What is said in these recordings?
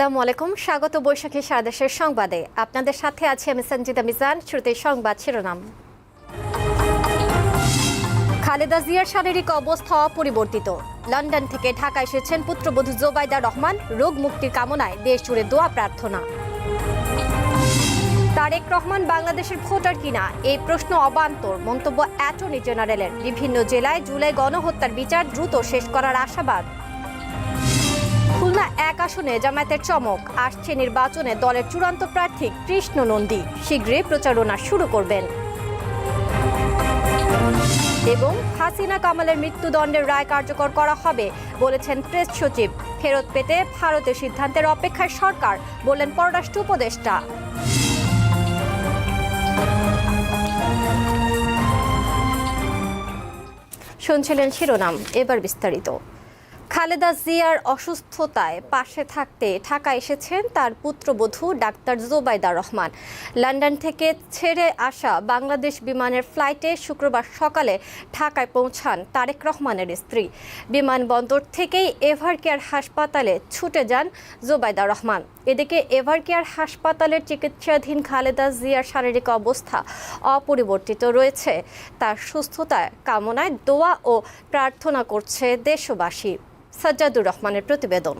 আসসালামু আলাইকুম। স্বাগত বৈশাখী সারা দেশের সংবাদে। আপনাদের সাথে আছি আমি সঞ্জিতা মিজান। শুরুতে সংবাদ শিরোনাম। খালেদা জিয়ার শারীরিক অবস্থা অপরিবর্তিত। লন্ডন থেকে ঢাকা এসেছেন পুত্রবধূ জোবাইদা রহমান। রোগ মুক্তির কামনায় দেশ জুড়ে দোয়া প্রার্থনা। তারেক রহমান বাংলাদেশের ভোটার কিনা? এই প্রশ্ন অবান্তর। মন্তব্য অ্যাটর্নি জেনারেলের। বিভিন্ন জেলায় জুলাই গণহত্যার বিচার দ্রুত শেষ করার আশাবাদ। খুলনা এক আসনে জামায়াতের চমক। আসছে নির্বাচনে দলের চূড়ান্ত প্রার্থী কৃষ্ণ নন্দী। শীঘ্রই প্রচারণা শুরু করবেন। এবং হাসিনা কামালের মৃত্যুদণ্ডের রায় কার্যকর করা হবে, বলেছেন প্রেস সচিব। ফেরত পেতে ভারতের সিদ্ধান্তের অপেক্ষায় সরকার, বললেন পররাষ্ট্র উপদেষ্টা। শুনছিলেন শিরোনাম, এবার বিস্তারিত। খালেদা জিয়ার অসুস্থতায় পাশে থাকতে ঢাকা এসেছেন তার পুত্রবধূ ডাক্তার জোবাইদা রহমান। লন্ডন থেকে ছেড়ে আসা বাংলাদেশ বিমানের ফ্লাইটে শুক্রবার সকালে ঢাকায় পৌঁছান তারেক রহমানের স্ত্রী। বিমানবন্দর থেকেই এভার কেয়ার হাসপাতালে ছুটে যান জোবাইদা রহমান। এদিকে এভার কেয়ার হাসপাতালের চিকিৎসাধীন খালেদা জিয়ার শারীরিক অবস্থা অপরিবর্তিত রয়েছে। তার সুস্থতায় কামনায় দোয়া ও প্রার্থনা করছে দেশবাসী। সাজ্জাদুর রহমানের প্রতিবেদন।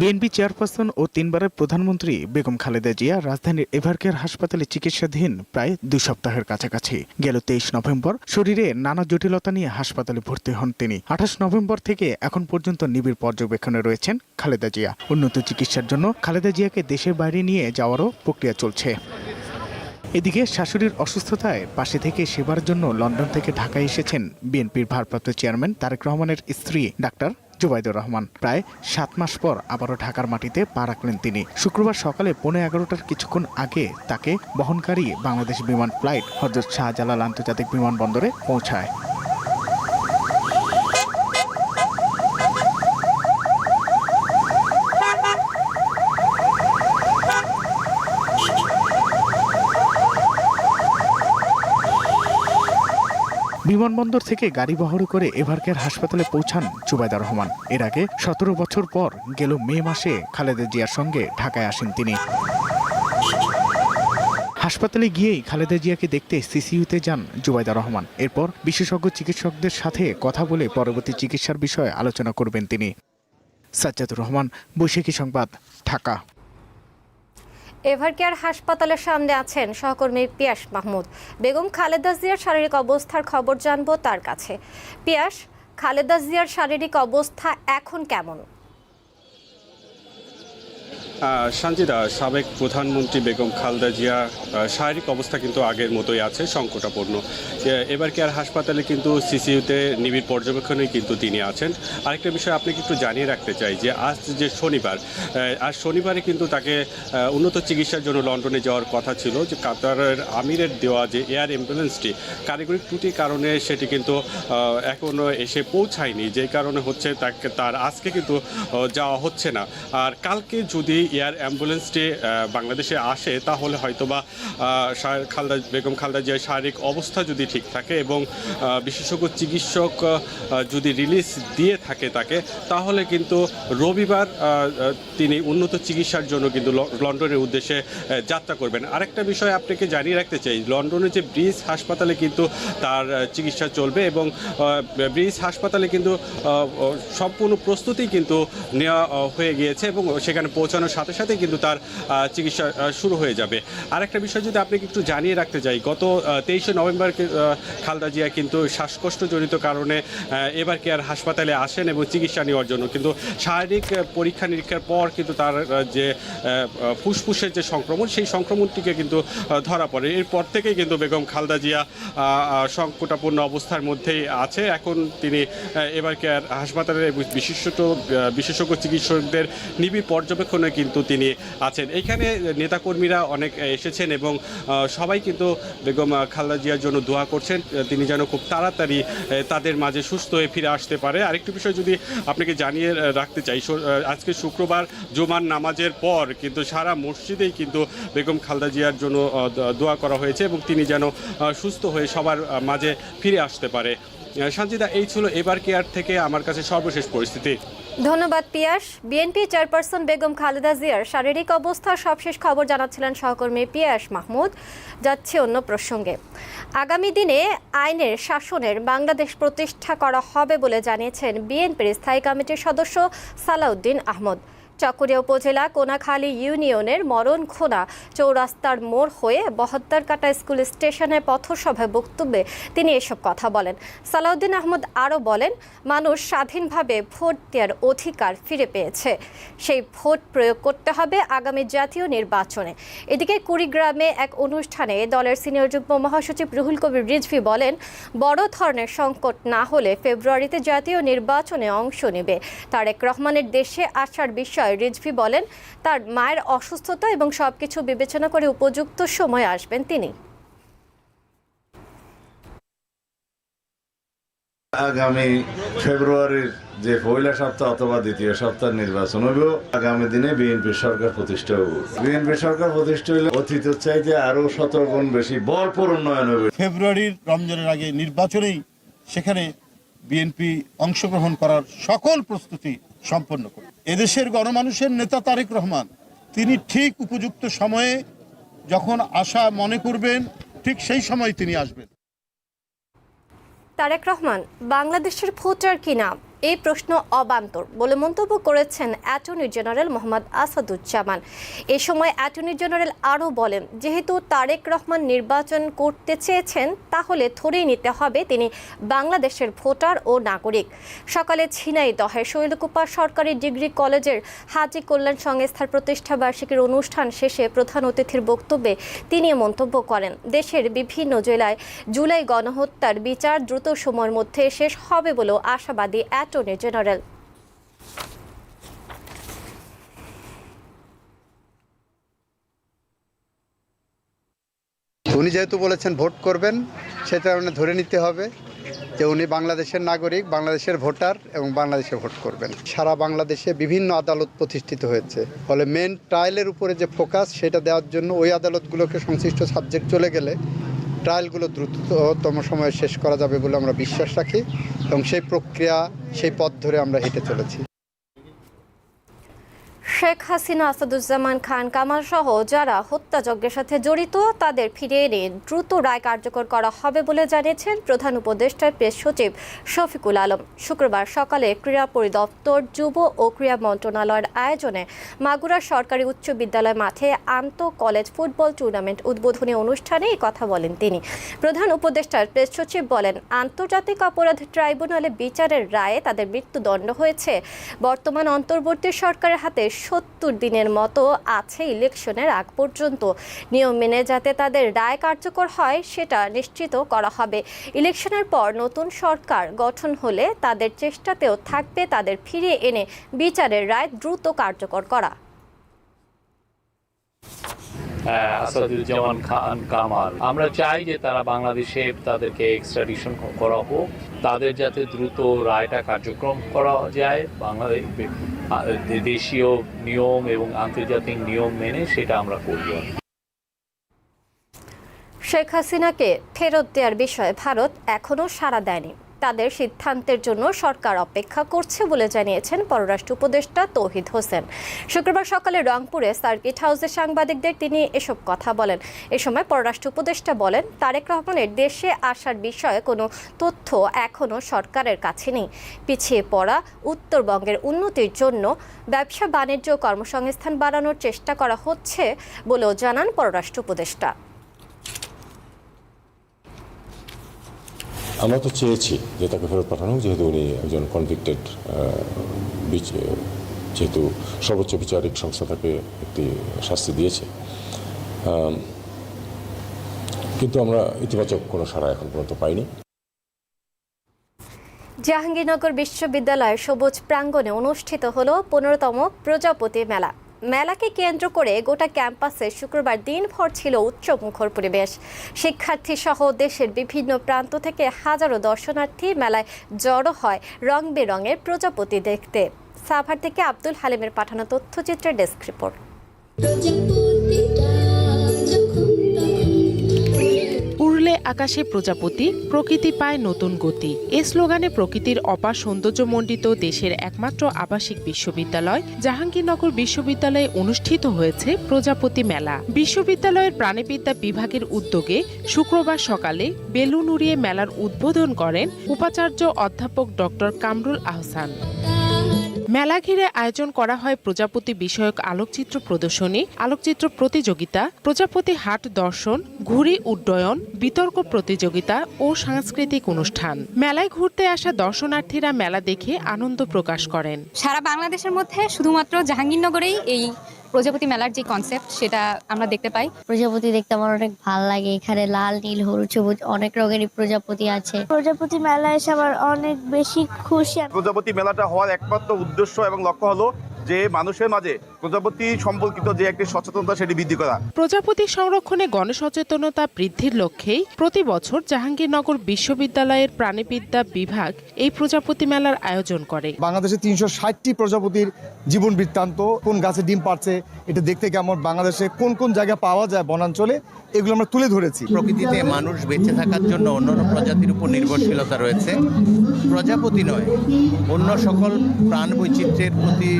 বিএনপি চেয়ারপারসন ও তিনবারের প্রধানমন্ত্রী বেগম খালেদা জিয়া রাজধানীর এভারকেয়ার হাসপাতালে চিকিৎসাধীন প্রায় দুই সপ্তাহের কাছাকাছি। গেল তেইশ নভেম্বর শরীরে নানা জটিলতা নিয়ে হাসপাতালে ভর্তি হন তিনি। আঠাশ নভেম্বর থেকে এখন পর্যন্ত নিবিড় পর্যবেক্ষণে রয়েছেন খালেদা জিয়া। উন্নত চিকিৎসার জন্য খালেদা জিয়াকে দেশের বাইরে নিয়ে যাওয়ারও প্রক্রিয়া চলছে। এদিকে শাশুড়ির অসুস্থতায় পাশে থেকে সেবার জন্য লন্ডন থেকে ঢাকায় এসেছেন বিএনপির ভারপ্রাপ্ত চেয়ারম্যান তারেক রহমানের স্ত্রী ডাক্তার জুবাইদুর রহমান। প্রায় সাত মাস পর আবারও ঢাকার মাটিতে পা রাখলেন তিনি। শুক্রবার সকালে পৌনে এগারোটার কিছুক্ষণ আগে তাকে বহনকারী বাংলাদেশ বিমান ফ্লাইট হজরত শাহজালাল আন্তর্জাতিক বিমানবন্দরে পৌঁছায়। বিমানবন্দর থেকে গাড়ি বহর করে এভারকেয়ার হাসপাতালে পৌঁছান জুবাইদা রহমান। এর আগে সতেরো বছর পর গেল মে মাসে খালেদা জিয়ার সঙ্গে ঢাকায় আসেন তিনি। হাসপাতালে গিয়েই খালেদা জিয়াকে দেখতে সিসিইউতে যান জুবাইদা রহমান। এরপর বিশেষজ্ঞ চিকিৎসকদের সাথে কথা বলে পরবর্তী চিকিৎসার বিষয়ে আলোচনা করবেন তিনি। সাজ্জাদুর রহমান, বৈশাখী সংবাদ, ঢাকা। এভারকেয়ার হাসপাতালের সামনে আছেন সহকর্মী পিয়াস মাহমুদ। বেগম খালেদা জিয়ার শারীরিক অবস্থার খবর জানব তার কাছে। পিয়াস, খালেদা জিয়ার শারীরিক অবস্থা এখন কেমন? আহ, সঞ্জিদা সাবেক প্রধানমন্ত্রী বেগম খালদা জিয়া শারীরিক অবস্থা কিন্তু আগের মতোই আছে সংকটাপন্ন এ- এবার কি আর হাসপাতালে কিন্তু সিসিইউতে নিবিড় পর্যবেক্ষণে কিন্তু তিনি আছেন। আরেকটা বিষয় আপনাকে একটু জানিয়ে রাখতে চাই যে আজ যে শনিবার আর শনিবারে কিন্তু তাকে উন্নত চিকিৎসার জন্য লন্ডনে যাওয়ার কথা ছিল যে কাতারের আমিরের দেওয়া যে এয়ার অ্যাম্বুলেন্সটি কারিগরি ত্রুটির কারণে সেটি কিন্তু এখনও এসে পৌঁছায়নি। যে কারণে হচ্ছে তাকে তার আজকে কিন্তু যাওয়া হচ্ছে না। আর কালকে যদি এয়ার অ্যাম্বুলেন্সটি বাংলাদেশে আসে, তাহলে হয়তোবা খালদা, বেগম খালদা জিয়ার শারীরিক অবস্থা যদি ঠিক থাকে এবং বিশেষজ্ঞ চিকিৎসক যদি রিলিজ দিয়ে থাকে তাকে, তাহলে কিন্তু রবিবার তিনি উন্নত চিকিৎসার জন্য কিন্তু লন্ডনের উদ্দেশ্যে যাত্রা করবেন। আরেকটা বিষয় আপনাকে জানিয়ে রাখতে চাই, লন্ডনের যে ব্রিজ হাসপাতালে কিন্তু তার চিকিৎসা চলবে এবং ব্রিজ হাসপাতালে কিন্তু সম্পূর্ণ প্রস্তুতি কিন্তু নেওয়া হয়ে গিয়েছে এবং সেখানে পৌঁছানোর সাথে সাথে কিন্তু তার চিকিৎসা শুরু হয়ে যাবে। আরেকটা বিষয় যদি আপনাকে একটু জানিয়ে রাখতে চাই গত তেইশে নভেম্বর খালদা জিয়া কিন্তু শ্বাসকষ্টজনিত কারণে এবার কেয়ার হাসপাতালে আসেন এবং চিকিৎসা নেওয়ার জন্য। কিন্তু শারীরিক পরীক্ষা নিরীক্ষার পর কিন্তু তার যে ফুসফুসের যে সংক্রমণ সেই সংক্রমণটিকে কিন্তু ধরা পড়ে। এরপর থেকেই কিন্তু বেগম খালদা জিয়া আহ, অবস্থার মধ্যেই আছে। এখন তিনি এবার কেয়ার হাসপাতালের বিশেষত বিশেষজ্ঞ চিকিৎসকদের নিবিড় পর্যবেক্ষণে কিন্তু তিনি আছেন। এইখানে নেতাকর্মীরা অনেক এসেছেন এবং সবাই কিন্তু বেগম খালদা জিয়ার জন্য দোয়া করছেন। তিনি যেন খুব তাড়াতাড়ি তাদের মাঝে সুস্থ হয়ে ফিরে আসতে পারে। আরেকটি বিষয় যদি আপনাকে জানিয়ে রাখতে চাই আজকে শুক্রবার জুমার নামাজের পর কিন্তু সারা মসজিদেই কিন্তু বেগম খালদা জিয়ার জন্য দোয়া করা হয়েছে এবং তিনি যেন সুস্থ হয়ে সবার মাঝে ফিরে আসতে পারে। শান্তিদা এই ছিল এবার কেয়ার থেকে আমার কাছে সর্বশেষ পরিস্থিতি। ধন্যবাদ, পিয়াস। বিএনপি চেয়ারপারসন বেগম খালেদা জিয়ার শারীরিক অবস্থার সবশেষ খবর জানাচ্ছিলেন সহকর্মী পিয়াস মাহমুদ। যাচ্ছে অন্য প্রসঙ্গে। আগামী দিনে আইনের শাসনের বাংলাদেশ প্রতিষ্ঠা করা হবে বলে জানিয়েছেন বিএনপির স্থায়ী কমিটির সদস্য সালাউদ্দিন আহমদ। চকরিয়া উপজেলা কোনাখালী ইউনিয়নের মরণখোনা চৌরাস্তার মোড় হয়ে বহদ্দারকাটা স্কুল স্টেশনে পথসভায় বক্তব্যে তিনি এসব কথা বলেন। সালাউদ্দিন আহমদ আরও বলেন, মানুষ স্বাধীনভাবে ভোট দেওয়ার অধিকার ফিরে পেয়েছে। সেই ভোট প্রয়োগ করতে হবে আগামী জাতীয় নির্বাচনে। এদিকে কুড়িগ্রামে এক অনুষ্ঠানে দলের সিনিয়র যুগ্ম মহাসচিব রুহুল কবির রিজভি বলেন, বড় ধরনের সংকট না হলে ফেব্রুয়ারিতে জাতীয় নির্বাচনে অংশ নেবে। তারেক রহমানের দেশে আসার বিষয়ে রিজভি বলেন তার মায়ের অসুস্থতা এবং সবকিছু বিবেচনা করে উপযুক্ত সময় আসবেন তিনি। আগামী ফেব্রুয়ারির যে পয়লা সপ্তাহ অথবা দ্বিতীয় সপ্তাহ নির্বাচন হইব আগামী দিনে বিএনপি সরকার প্রতিষ্ঠা হইব। বিএনপি সরকার প্রতিষ্ঠা হইলে অতীতের চাইতে আরও শতগুণ বেশি ভরপুর উন্নয়ন হবে ফেব্রুয়ারির রমজানের আগে নির্বাচনেই সেখানে বিএনপি অংশগ্রহণ করার সকল প্রস্তুতি সম্পন্ন করে। এদেশের গণমানুষের নেতা তারেক রহমান, তিনি ঠিক উপযুক্ত সময়ে যখন আশা মনে করবেন, ঠিক সেই সময় তিনি আসবেন। তারেক রহমান, বাংলাদেশের ভোটার কিনা? এই প্রশ্ন অবান্তর বলে মন্তব্য করেছেন অ্যাটর্নি জেনারেল মোহাম্মদ আসাদুজ্জামান। এ সময় অ্যাটর্নি জেনারেল আরও বলেন, যেহেতু তারেক রহমান নির্বাচন করতে চেয়েছেন, তাহলে ধরেই নিতে হবে তিনি বাংলাদেশের ভোটার ও নাগরিক। সকালে ঝিনাইদহের শৈলকুপা সরকারি ডিগ্রি কলেজের হাজি কল্যাণ সংস্থার প্রতিষ্ঠা বার্ষিকীর অনুষ্ঠান শেষে প্রধান অতিথির বক্তব্যে তিনি মন্তব্য করেন, দেশের বিভিন্ন জেলায় জুলাই গণহত্যার বিচার দ্রুত সময়ের মধ্যে শেষ হবে বলেও আশাবাদী অ্যাটর্নি জেনারেল উনি যেহেতু বলেছেন ভোট করবেন সেটা উনি ধরে নিতে হবে যে উনি বাংলাদেশের নাগরিক, বাংলাদেশের ভোটার এবং বাংলাদেশে ভোট করবেন। সারা বাংলাদেশে বিভিন্ন আদালত প্রতিষ্ঠিত হয়েছে। ফলে মেন ট্রায়ালের উপরে যে ফোকাস সেটা দেওয়ার জন্য ওই আদালতগুলোকে সংশ্লিষ্ট সাবজেক্ট চলে গেলে ট্রায়ালগুলো দ্রুততম সময়ে শেষ করা যাবে বলে আমরা বিশ্বাস রাখি এবং সেই প্রক্রিয়া, সেই পথ ধরে আমরা হেঁটে চলেছি। শেখ হাসিনা, আসাদুজ্জামান খান, কামাল সহ যারা হত্যাযজ্ঞের সাথে জড়িত, তাদের ফিরিয়ে এনে দ্রুত রায় কার্যকর করা হবে বলে জানিয়েছেন প্রধান উপদেষ্টার প্রেস সচিব শফিকুল আলম। শুক্রবার সকালে ক্রীড়া পরিদপ্তর, যুব ও ক্রীড়া মন্ত্রণালয়ের আয়োজনে মাগুরা সরকারি উচ্চ বিদ্যালয় মাঠে আন্ত কলেজ ফুটবল টুর্নামেন্ট উদ্বোধনী অনুষ্ঠানে এই কথা বলেন তিনি। প্রধান উপদেষ্টার প্রেস সচিব বলেন, আন্তর্জাতিক অপরাধ ট্রাইব্যুনালে বিচারের রায়ে তাদের মৃত্যুদণ্ড হয়েছে। বর্তমান অন্তর্বর্তী সরকারের হাতে সত্তর দিনের মতো আছে ইলেকশনের আগ পর্যন্ত। নিয়ম মেনে যাতে তাদের রায় কার্যকর হয় সেটা নিশ্চিত করা হবে। ইলেকশনের পর নতুন সরকার গঠন হলে তাদের চেষ্টাতেও থাকবে তাদের ফিরিয়ে এনে বিচারের রায় দ্রুত কার্যকর করা। হ্যাঁ, আমরা চাই যে তারা বাংলাদেশে তাদেরকে এক্সট্রাডিশন করা হোক। তাদের যাতে দ্রুত রায়টা কার্যক্রম করা যায়, বাংলাদেশ দেশীয় নিয়ম এবং আন্তর্জাতিক নিয়ম মেনে সেটা আমরা করব। শেখ হাসিনাকে ফেরত দেওয়ার বিষয়ে ভারত এখনও সাড়া দেয়নি। তাদের সিদ্ধান্তের জন্য সরকার অপেক্ষা করছে বলে জানিয়েছেন পররাষ্ট্র উপদেষ্টা তৌহিদ হোসেন। শুক্রবার সকালে রংপুরে সার্কিট হাউসে সাংবাদিকদের তিনি এসব কথা বলেন। এ সময় পররাষ্ট্র উপদেষ্টা বলেন, তারেক রহমানের দেশে আসার বিষয়ে কোনো তথ্য এখনও সরকারের কাছে নেই। পিছিয়ে পড়া উত্তরবঙ্গের উন্নতির জন্য ব্যবসা বাণিজ্য কর্মসংস্থান বাড়ানোর চেষ্টা করা হচ্ছে বলেও জানান পররাষ্ট্র উপদেষ্টা। আমরা তো চেয়েছি যে তাকে ফেরত পাঠানো যেহেতু উনি একজন কনভিক্টেড যেহেতু সর্বোচ্চ বিচারিক সংস্থা তাকে একটি শাস্তি দিয়েছে। কিন্তু আমরা ইতিবাচক কোনো সাড়া এখন পর্যন্ত পাইনি। জাহাঙ্গীরনগর বিশ্ববিদ্যালয়ের সবুজ প্রাঙ্গণে অনুষ্ঠিত হল পনেরোতম প্রজাপতি মেলা। মেলাকে কেন্দ্র করে গোটা ক্যাম্পাসে শুক্রবার দিনভর ছিল উচ্চমুখর পরিবেশ। শিক্ষার্থী সহ দেশের বিভিন্ন প্রান্ত থেকে হাজারো দর্শনার্থী মেলায় জড়ো হয় রং বেরঙের প্রজাপতি দেখতে। সাভার থেকে আব্দুল হালিমের পাঠানো তথ্যচিত্রের ডেস্ক রিপোর্ট। আকাশে প্রজাপতি, প্রকৃতি পায় নতুন গতি। এ স্লোগানে প্রকৃতির অপার সৌন্দর্যমণ্ডিত দেশের একমাত্র আবাসিক বিশ্ববিদ্যালয়, জাহাঙ্গীরনগর বিশ্ববিদ্যালয়ে অনুষ্ঠিত হয়েছে প্রজাপতি মেলা। বিশ্ববিদ্যালয়ের প্রাণীবিদ্যা বিভাগের উদ্যোগে শুক্রবার সকালে বেলুন উড়িয়ে মেলার উদ্বোধন করেন উপাচার্য অধ্যাপক ডক্টর কামরুল আহসান। মেলা ঘিরে আয়োজন করা হয় প্রজাপতি বিষয়ক আলোকচিত্র প্রদর্শনী, আলোকচিত্র প্রতিযোগিতা, প্রজাপতি হাট দর্শন, ঘুড়ি উড্ডয়ন, বিতর্ক প্রতিযোগিতা ও সাংস্কৃতিক অনুষ্ঠান। মেলায় ঘুরতে আসা দর্শনার্থীরা মেলা দেখে আনন্দ প্রকাশ করেন। সারা বাংলাদেশের মধ্যে শুধুমাত্র জাহাঙ্গীরনগরেই এই প্রজাপতি মেলার যে কনসেপ্ট সেটা আমরা দেখতে পাই। প্রজাপতি দেখতে আমার অনেক ভালো লাগে। এখানে লাল নীল হলুদ সবুজ অনেক রঙেরই প্রজাপতি আছে। প্রজাপতি মেলা এসে আমার অনেক বেশি খুশি। প্রজাপতি মেলাটা হওয়ার একমাত্র উদ্দেশ্য এবং লক্ষ্য হলো যে মানুষের মাঝে প্রজাপতি সম্পর্কিত যে একটি সচেতনতা সেটি বৃদ্ধি করা। প্রজাপতি সংরক্ষণে গণসচেতনতা বৃদ্ধির লক্ষ্যেই প্রতি বছর জাহাঙ্গীরনগর বিশ্ববিদ্যালয়ের প্রাণীবিদ্যা বিভাগ এই প্রজাপতি মেলার আয়োজন করে। বাংলাদেশে তিনশো ষাটটি প্রজাপতির জীবন বৃত্তান্ত কোন গাছে ডিম পারছে এটা দেখতে কেমন বাংলাদেশে কোন কোন জায়গায় পাওয়া যায় বনাঞ্চলে এগুলো আমরা তুলে ধরেছি। প্রকৃতিতে মানুষ বেঁচে থাকার জন্য অন্যান্য প্রজাতির উপর নির্ভরশীলতা রয়েছে। প্রজাপতি নয় অন্য সকল প্রাণ বৈচিত্র্যের প্রতি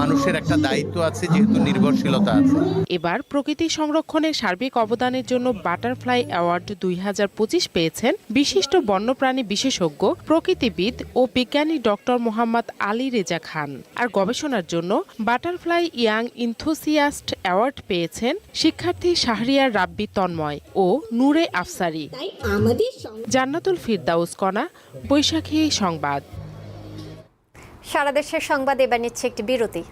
মানুষের একটা দায়িত্ব আছে যেহেতু নির্ভরশীলতা আছে। এবার প্রকৃতি সংরক্ষণে সার্বিক অবদানের জন্য বাটারফ্লাই অ্যাওয়ার্ড দুই হাজার পঁচিশ পেয়েছেন বিশিষ্ট বন্যপ্রাণী বিশেষজ্ঞ প্রকৃতিবিদ ও বিজ্ঞানী ডক্টর মোহাম্মদ আলী রেজা খান। আর গবেষণার জন্য বাটারফ্লাই ইয়াং ইনথোসিয়াস্ট অ্যাওয়ার্ড পেয়েছেন শিক্ষার্থী শাহরিয়ার রাব্বি তন্ময় ও নূরে আফসারি। জান্নাতুল ফিরদাউস কণা বৈশাখী সংবাদ। সারা দেশের সংবাদ এবার নিচ্ছে একটি বিরতি।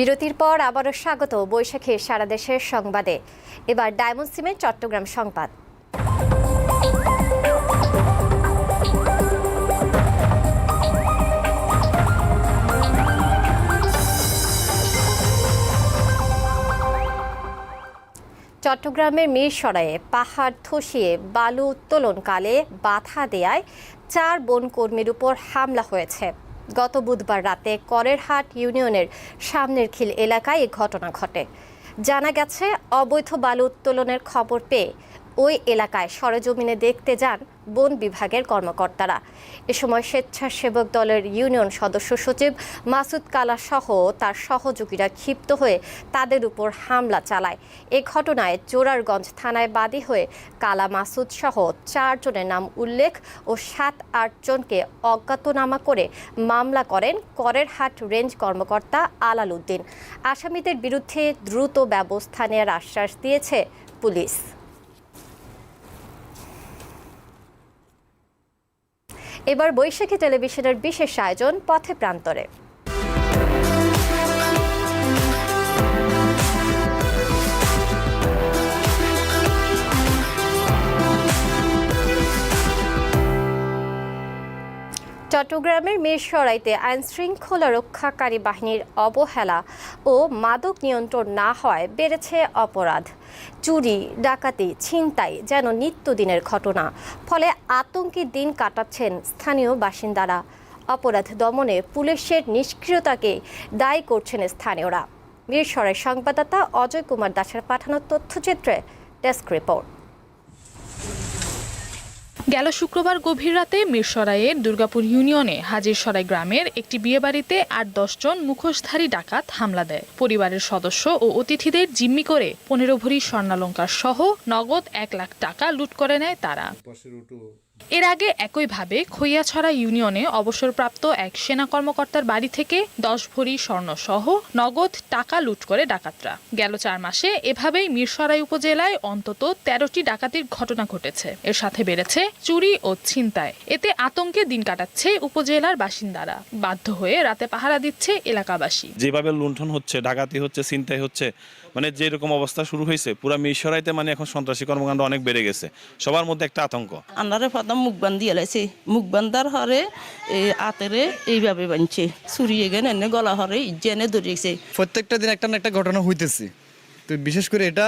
বিরতির পর আবারও স্বাগত বৈশাখীর সারা দেশের সংবাদে। এবার ডায়মন্ড সিমেন্ট, চট্টগ্রাম সংবাদ। চট্টগ্রামের মিরসরাইয়ে পাহাড় ধসিয়ে বালু উত্তোলনকালে বাধা দেয়ায় চার বন কর্মীর উপর হামলা হয়েছে। গত বুধবার রাতে করেরহাট ইউনিয়নের সামনের খিল এলাকায় এ ঘটনা ঘটে। জানা গেছে, অবৈধ বালু উত্তোলনের খবর পেয়ে ওই এলাকায় সরেজমিনে দেখতে যান বন বিভাগের কর্মকর্তারা। এ সময় স্বেচ্ছাসেবক দলের ইউনিয়ন সদস্য সচিব মাসুদ কালা সহ তার সহযোগীরা ক্ষিপ্ত হয়ে তাদের উপর হামলা চালায়। এ ঘটনায় জোরারগঞ্জ থানায় বাদী হয়ে কালা মাসুদ সহ চারজনের নাম উল্লেখ ও সাত আটজনকে অজ্ঞাতনামা করে মামলা করেন করেরহাট রেঞ্জ কর্মকর্তা আলাল উদ্দিন। আসামিদের বিরুদ্ধে দ্রুত ব্যবস্থা নেওয়ার আশ্বাস দিয়েছে পুলিশ। এবার বৈশাখী টেলিভিশনের বিশেষ আয়োজন পথে প্রান্তরে। চট্টগ্রামের মিরসরাইতে আইন শৃঙ্খলা রক্ষাকারী বাহিনীর অবহেলা ও মাদক নিয়ন্ত্রণ না হয় বেড়েছে অপরাধ। চুরি, ডাকাতি, ছিনতাই যেন নিত্যদিনের ঘটনা। ফলে আতঙ্কে দিন কাটাচ্ছেন স্থানীয় বাসিন্দারা। অপরাধ দমনে পুলিশের নিষ্ক্রিয়তাকে দায়ী করছেন স্থানীয়রা। মিরসরাই সংবাদদাতা অজয় কুমার দাসের পাঠানো তথ্যচিত্রে ডেস্ক রিপোর্ট। গেল শুক্রবার গভীর রাতে মিরসরাইয়ের দুর্গাপুর ইউনিয়নে হাজিরসরাই গ্রামের একটি বিয়েবাড়িতে আট দশজন মুখোশধারী ডাকাত হামলা দেয়। পরিবারের সদস্য ও অতিথিদের জিম্মি করে পনেরো ভরি স্বর্ণালঙ্কার সহ নগদ এক লাখ টাকা লুট করে নেয় তারা। এর আগে একইভাবে খৈয়াছড়া ইউনিয়নে অবসরপ্রাপ্ত এক সেনা কর্মকর্তার বাড়ি থেকে দশ ভরি স্বর্ণ সহ নগদ টাকা লুট করে ডাকাতরা। গেল চার মাসে এভাবেই মিরসরাই উপজেলায় অন্তত তেরোটি ডাকাতির ঘটনা ঘটেছে। এর সাথে বেড়েছে চুরি ও ছিনতাই। এতে আতঙ্কে দিন কাটাচ্ছে উপজেলার বাসিন্দারা। বাধ্য হয়ে রাতে পাহারা দিচ্ছে এলাকাবাসী। যেভাবে লুণ্ঠন হচ্ছে ডাকাতি হচ্ছে ছিনতাই হচ্ছে মানে যেরকম অবস্থা শুরু হয়েছে পুরো মিশরাইতে মানে এখন সন্ত্রাসী কর্মকাণ্ড অনেক বেড়ে গেছে। সবার মধ্যে একটা আতঙ্ক। আন্নারে প্রথম মুখ বান্ধি এলাইছে। মুখ বান্ধার হরে এই আতেরে এইভাবে বানছে। চুরিয়ে গেন এনে গলা হরে ইজেনে ধরিয়েছে প্রত্যেকটা দিন একটা না একটা ঘটনা হইতেছে। তো বিশেষ করে এটা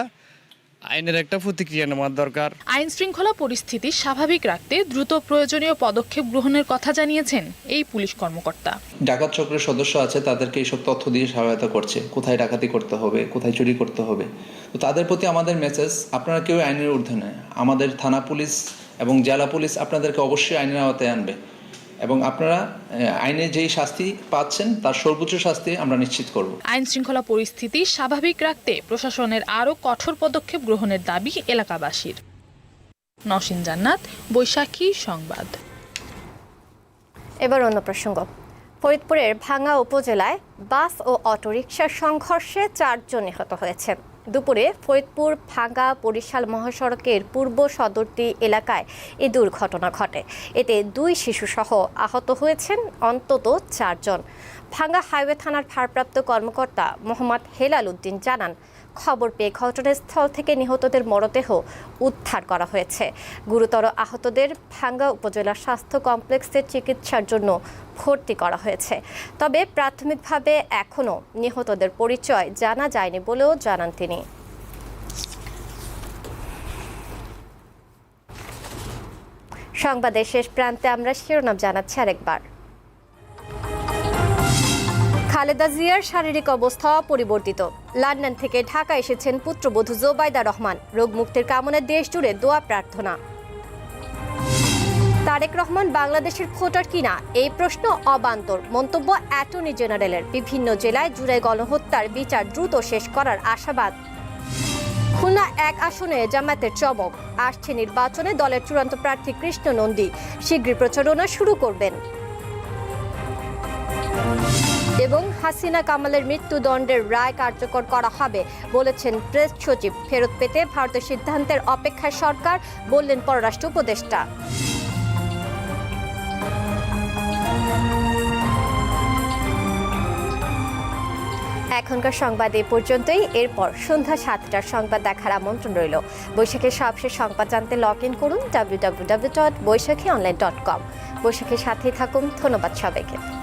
আইনের একটা প্রতিক্রিয়া নেওয়ার দরকার। আইন শৃঙ্খলা পরিস্থিতি স্বাভাবিক রাখতে দ্রুত প্রয়োজনীয় পদক্ষেপ গ্রহণের কথা জানিয়েছেন এই পুলিশ কর্মকর্তা। ডাকাত চক্রের সদস্য আছে তাদেরকে এইসব তথ্য দিয়ে সহায়তা করছে। কোথায় ডাকাতি করতে হবে কোথায় চুরি করতে হবে। তো তাদের প্রতি আমাদের মেসেজ আপনারা কেউ আইনের ঊর্ধ্বে নয়। আমাদের থানা পুলিশ এবং জেলা পুলিশ আপনাদেরকে অবশ্যই আইনের আওতায় আনবে। এবং আপনারা আইনে যেই শাস্তি পাচ্ছেন তার সর্বোচ্চ শাস্তি আমরা নিশ্চিত করব। আইন শৃঙ্খলা পরিস্থিতি স্বাভাবিক রাখতে প্রশাসনের আরও কঠোর পদক্ষেপ গ্রহণের দাবি এলাকাবাসীর। নসীন জান্নাত বৈশাখী সংবাদ। এবার অন্য প্রসঙ্গ। ফরিদপুরের ভাঙ্গা উপজেলায় বাস ও অটোরিকশার সংঘর্ষে চারজন নিহত হয়েছে। দুপুরে ফরিদপুর ভাঙ্গা বরিশাল মহাসড়কের পূর্ব সদরটি এলাকায় এ দুর্ঘটনা ঘটে। এতে দুই শিশুসহ আহত হয়েছেন অন্তত চারজন। ভাঙ্গা হাইওয়ে থানার ভারপ্রাপ্ত কর্মকর্তা মোহাম্মদ হেলাল উদ্দিন জানান খবর পেয়ে ঘটনাস্থল থেকে নিহতদের মরদেহ উদ্ধার করা হয়েছে। গুরুতর আহতদের ভাঙ্গা উপজেলা স্বাস্থ্য কমপ্লেক্সে চিকিৎসার জন্য ভর্তি করা হয়েছে। তবে প্রাথমিকভাবে এখনও নিহতদের পরিচয় জানা যায়নি বলেও জানান তিনি। সংবাদের শেষ প্রান্তে আমরা শিরোনাম জানাচ্ছি আরেকবার। খালেদা জিয়ার শারীরিক অবস্থা পরিবর্তিত। লন্ডন থেকে ঢাকা এসেছেন পুত্রবধূ জোবাইদা রহমান। রোগ মুক্তির কামনায় দেশ জুড়ে দোয়া প্রার্থনা। তারেক রহমান বাংলাদেশের ভোটার কিনা? এই প্রশ্ন অবান্তর। মন্তব্য অ্যাটর্নি জেনারেলের। বিভিন্ন জেলায় জুড়ে গণহত্যার বিচার দ্রুত শেষ করার আশাবাদ। খুলনা এক আসনে জামায়াতের চমক। আসছে নির্বাচনে দলের চূড়ান্ত প্রার্থী কৃষ্ণ নন্দী। শীঘ্রই প্রচারণা শুরু করবেন। এবং হাসিনা কামালের মৃত্যুদণ্ডের রায় কার্যকর করা হবে, বলেছেন প্রেস সচিব। ফেরত পেতে ভারতের সিদ্ধান্তের অপেক্ষায় সরকার, বললেন পররাষ্ট্র উপদেষ্টা। এখনকার সংবাদ এ পর্যন্তই। এরপর সন্ধ্যা সাতটার সংবাদ দেখার আমন্ত্রণ রইল। বৈশাখের সবশেষ সংবাদ জানতে লগ ইন করুন W W W dot Baishakhi online dot com বৈশাখীর সাথেই থাকুন। ধন্যবাদ সবাইকে।